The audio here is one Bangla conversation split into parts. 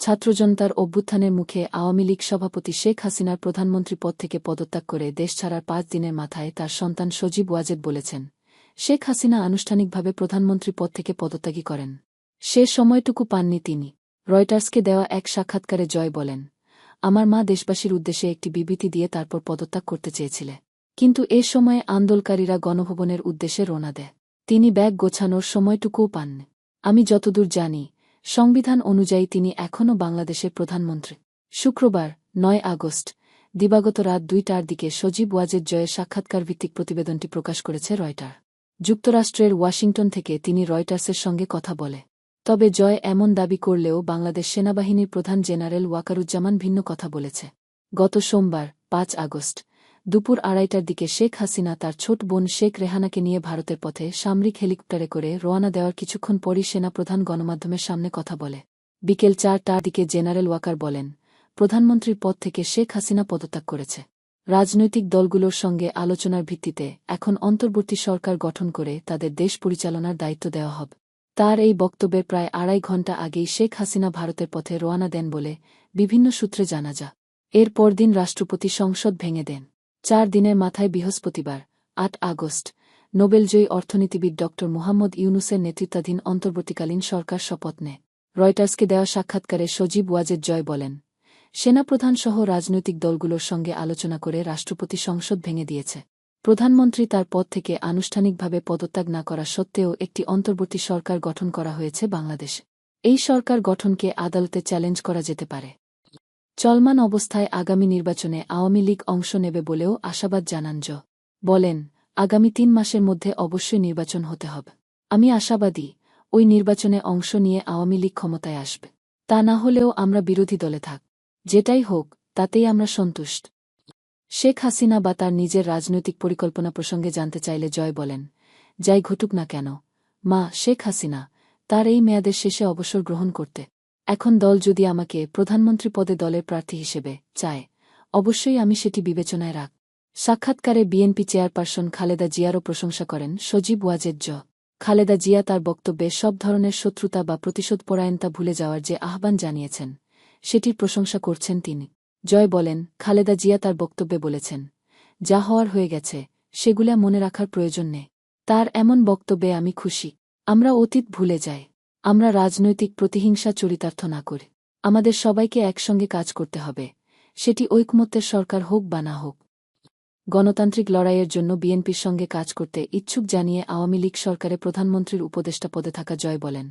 ছাত্রজনতার অভ্যুত্থানের মুখে আওয়ামী লীগ সভাপতি শেখ হাসিনার প্রধানমন্ত্রী পদ থেকে পদত্যাগ করে দেশ ছাড়ার পাঁচ দিনের মাথায় তার সন্তান সজীব ওয়াজেদ বলেছেন। শেখ হাসিনা আনুষ্ঠানিকভাবে প্রধানমন্ত্রী পদ থেকে পদত্যাগী করেন। সে সময়টুকু পাননি তিনি। রয়টার্সকে দেওয়া এক সাক্ষাৎকারে জয় বলেন, আমার মা দেশবাসীর উদ্দেশ্যে একটি বিবৃতি দিয়ে তারপর পদত্যাগ করতে চেয়েছিলে। কিন্তু এ সময়ে আন্দোলকারীরা গণভবনের উদ্দেশ্যে রোনা দেয়। তিনি ব্যাগ গোছানোর সময়টুকুও পান আমি যতদূর জানি সংবিধান অনুযায়ী তিনি এখনও বাংলাদেশের প্রধানমন্ত্রী। শুক্রবার, নয় আগস্ট, দিবাগত রাত দুইটার দিকে সজীব ওয়াজেদ জয়ের সাক্ষাৎকার ভিত্তিক প্রতিবেদনটি প্রকাশ করেছে রয়টার। যুক্তরাষ্ট্রের ওয়াশিংটন থেকে তিনি রয়টার্সের সঙ্গে কথা বলে। তবে জয় এমন দাবি করলেও বাংলাদেশ সেনাবাহিনীর প্রধান জেনারেল ওয়াকারুজ্জামান ভিন্ন কথা বলেছে। গত সোমবার, পাঁচ আগস্ট দুপুর আড়াইটার দিকে শেখ হাসিনা তার ছোট বোন শেখ রেহানাকে নিয়ে ভারতের পথে সামরিক হেলিকপ্টারে করে রওনা দেওয়ার কিছুক্ষণ পরই সেনাপ্রধান গণমাধ্যমের সামনে কথা বলে। বিকেল চারটার দিকে জেনারেল ওয়াকার বলেন, প্রধানমন্ত্রীর পদ থেকে শেখ হাসিনা পদত্যাগ করেছে। রাজনৈতিক দলগুলোর সঙ্গে আলোচনার ভিত্তিতে এখন অন্তর্বর্তী সরকার গঠন করে তাদের দেশ পরিচালনার দায়িত্ব দেওয়া হবে। তার এই বক্তব্যের প্রায় আড়াই ঘণ্টা আগেই শেখ হাসিনা ভারতের পথে রওয়ানা দেন বলে বিভিন্ন সূত্রে জানা যা এর পরদিন রাষ্ট্রপতি সংসদ ভেঙে দেন। চার দিনের মাথায় বৃহস্পতিবার, আট আগস্ট নোবেলজয়ী অর্থনীতিবিদ ড. মুহাম্মদ ইউনুসের নেতৃত্বাধীন অন্তর্বর্তীকালীন সরকার শপথ নেয়। রয়টার্সকে দেওয়া সাক্ষাৎকারে সজীব ওয়াজেদ জয় বলেন সেনাপ্রধানসহ রাজনৈতিক দলগুলোর সঙ্গে আলোচনা করে রাষ্ট্রপতি সংসদ ভেঙে দিয়েছে। প্রধানমন্ত্রী তার পদ থেকে আনুষ্ঠানিকভাবে পদত্যাগ না করা সত্ত্বেও একটি অন্তর্বর্তী সরকার গঠন করা হয়েছে বাংলাদেশে। এই সরকার গঠনকে আদালতে চ্যালেঞ্জ করা যেতে পারে। চলমান অবস্থায় আগামী নির্বাচনে আওয়ামী লীগ অংশ নেবে বলেও আশাবাদ জানান জ। বলেন, আগামী তিন মাসের মধ্যে অবশ্যই নির্বাচন হতে হবে। আমি আশাবাদী, ওই নির্বাচনে অংশ নিয়ে আওয়ামী লীগ ক্ষমতায় আসবে। তা না হলেও আমরা বিরোধী দলে থাক। যেটাই হোক, তাতেই আমরা সন্তুষ্ট। শেখ হাসিনা বা তার নিজের রাজনৈতিক পরিকল্পনা প্রসঙ্গে জানতে চাইলে জয় বলেন, যাই ঘটুক না কেন, মা শেখ হাসিনা, তার এই মেয়াদের শেষে অবসর গ্রহণ করতে। এখন দল যদি আমাকে প্রধানমন্ত্রী পদে দলের প্রার্থী হিসেবে চায়, অবশ্যই আমি সেটি বিবেচনায় রাখ। সাক্ষাৎকারে বিএনপি চেয়ারপারসন খালেদা জিয়ারও প্রশংসা করেন সজীব ওয়াজেদ জ। খালেদা জিয়া তার বক্তব্যে সব ধরনের শত্রুতা বা প্রতিশোধ পরায়ণতা ভুলে যাওয়ার যে আহ্বান জানিয়েছেন, সেটির প্রশংসা করছেন তিনি। জয় বলেন, খালেদা জিয়া তার বক্তব্যে বলেছেন, যা হওয়ার হয়ে গেছে, সেগুলা মনে রাখার প্রয়োজন নেই। তার এমন বক্তব্যে আমি খুশি। আমরা অতীত ভুলে যাই। আমরা রাজনৈতিক প্রতিহিংসা চরিতার্থ না করি। আমাদের সবাইকে একসঙ্গে কাজ করতে হবে। সেটি ঐকমত্যের সরকার হোক বা না হোক। গণতান্ত্রিক লড়াইয়ের জন্য বিএনপির সঙ্গে কাজ করতে ইচ্ছুক জানিয়ে আওয়ামী লীগ সরকারে প্রধানমন্ত্রীর উপদেষ্টা পদে থাকা জয় বলেন।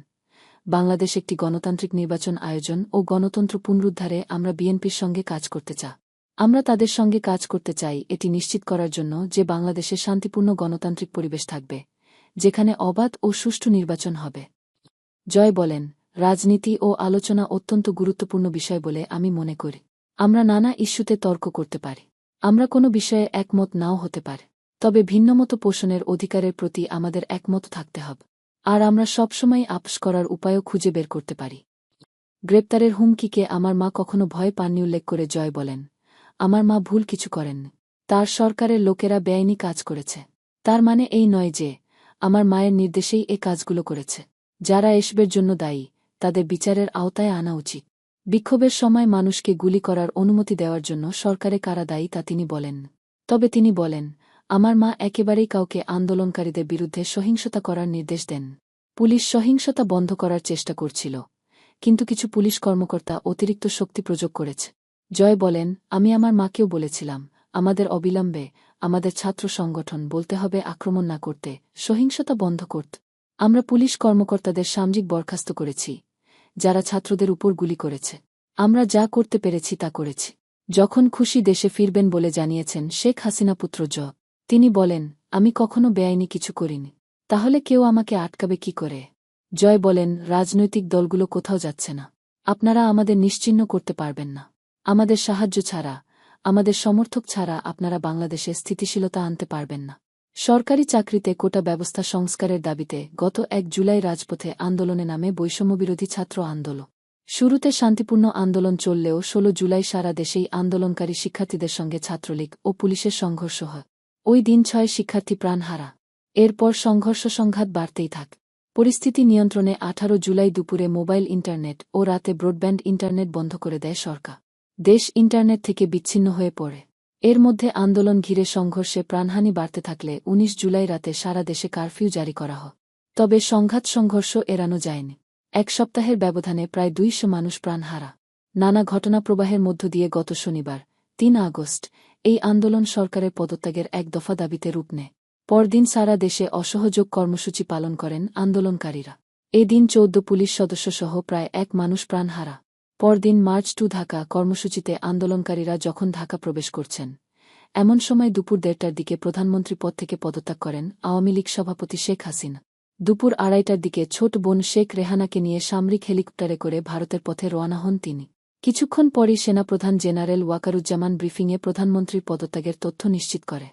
বাংলাদেশ একটি গণতান্ত্রিক নির্বাচন আয়োজন ও গণতন্ত্র পুনরুদ্ধারে আমরা বিএনপির সঙ্গে কাজ করতে চা। আমরা তাদের সঙ্গে কাজ করতে চাই, এটি নিশ্চিত করার জন্য যে বাংলাদেশে শান্তিপূর্ণ গণতান্ত্রিক পরিবেশ থাকবে, যেখানে অবাধ ও সুষ্ঠু নির্বাচন হবে। জয় বলেন, রাজনীতি ও আলোচনা অত্যন্ত গুরুত্বপূর্ণ বিষয় বলে আমি মনে করি। আমরা নানা ইস্যুতে তর্ক করতে পারি। আমরা কোনো বিষয়ে একমত নাও হতে পারে। তবে ভিন্নমত পোষণের অধিকারের প্রতি আমাদের একমত থাকতে হবে। আর আমরা সবসময় আপস করার উপায়ও খুঁজে বের করতে পারি। গ্রেপ্তারের হুমকিকে আমার মা কখনো ভয় পাননি উল্লেখ করে জয় বলেন, আমার মা ভুল কিছু করেন তার সরকারের লোকেরা বেআইনি কাজ করেছে। তার মানে এই নয় যে, আমার মায়ের নির্দেশেই এ কাজগুলো করেছে। যারা এসবের জন্য দায়ী, তাদের বিচারের আওতায় আনা উচিত। বিক্ষোভের সময় মানুষকে গুলি করার অনুমতি দেওয়ার জন্য সরকারে কারা দায়ী তা তিনি বলেন। তবে তিনি বলেন, আমার মা একেবারেই কাউকে আন্দোলনকারীদের বিরুদ্ধে সহিংসতা করার নির্দেশ দেন। পুলিশ সহিংসতা বন্ধ করার চেষ্টা করছিল, কিন্তু কিছু পুলিশ কর্মকর্তা অতিরিক্ত শক্তি প্রযোগ করেছে। জয় বলেন, আমি আমার মাকেও বলেছিলাম, আমাদের অবিলম্বে আমাদের ছাত্র সংগঠন বলতে হবে আক্রমণ না করতে, সহিংসতা বন্ধ করত। আমরা পুলিশ কর্মকর্তাদের সামরিক বরখাস্ত করেছি, যারা ছাত্রদের উপর গুলি করেছে। আমরা যা করতে পেরেছি তা করেছি। যখন খুশি দেশে ফিরবেন বলে জানিয়েছেন শেখ হাসিনা পুত্র জ। তিনি বলেন, আমি কখনো বেআইনি কিছু করিনি। তাহলে কেউ আমাকে আটকাবে কি করে? জয় বলেন, রাজনৈতিক দলগুলো কোথাও যাচ্ছে না। আপনারা আমাদের নিশ্চিহ্ন করতে পারবেন না। আমাদের সাহায্য ছাড়া, আমাদের সমর্থক ছাড়া আপনারা বাংলাদেশে স্থিতিশীলতা আনতে পারবেন না। সরকারি চাকরিতে কোটা ব্যবস্থা সংস্কারের দাবিতে গত এক জুলাই রাজপথে আন্দোলনে নামে বৈষম্যবিরোধী ছাত্র আন্দোলন। শুরুতে শান্তিপূর্ণ আন্দোলন চললেও ১৬ জুলাই সারা দেশেই আন্দোলনকারী শিক্ষার্থীদের সঙ্গে ছাত্রলীগ ও পুলিশের সংঘর্ষ হয়। ওই দিন ছয় শিক্ষার্থী প্রাণ হারা। এরপর সংঘর্ষ সংঘাত বাড়তেই থাক। পরিস্থিতি নিয়ন্ত্রণে আঠারো জুলাই দুপুরে মোবাইল ইন্টারনেট ও রাতে ব্রডব্যান্ড ইন্টারনেট বন্ধ করে দেয় সরকার। দেশ ইন্টারনেট থেকে বিচ্ছিন্ন হয়ে পড়ে। এর মধ্যে আন্দোলন ঘিরে সংঘর্ষে প্রাণহানি বাড়তে থাকলে ১৯ জুলাই রাতে সারা দেশে কারফিউ জারি করা হয়। তবে সংঘাত সংঘর্ষ এড়ানো যায়নি। এক সপ্তাহের ব্যবধানে প্রায় দুইশো মানুষ প্রাণ হারা। নানা ঘটনা প্রবাহের মধ্য দিয়ে গত শনিবার, তিন আগস্ট, এই আন্দোলন সরকারের পদত্যাগের এক দফা দাবিতে রূপ নেয়। পরদিন সারা দেশে অসহযোগ কর্মসূচি পালন করেন আন্দোলনকারীরা। এদিন চৌদ্দ পুলিশ সদস্যসহ প্রায় এক মানুষ প্রাণ হারা। পরদিন মার্চ টু ঢাকা কর্মসূচিতে আন্দোলনকারীরা যখন ঢাকা প্রবেশ করছেন, এমন সময় দুপুর দেড়টার দিকে প্রধানমন্ত্রী পদ থেকে পদত্যাগ করেন আওয়ামী লীগ সভাপতি শেখ হাসিনা। দুপুর আড়াইটার দিকে ছোট বোন শেখ রেহানাকে নিয়ে সামরিক হেলিকপ্টারে করে ভারতের পথে রওনা হন তিনি। কিছুক্ষণ পরই সেনাপ্রধান জেনারেল ওয়াকারুজ্জামান ব্রিফিংয়ে প্রধানমন্ত্রীর পদত্যাগের তথ্য নিশ্চিত করে।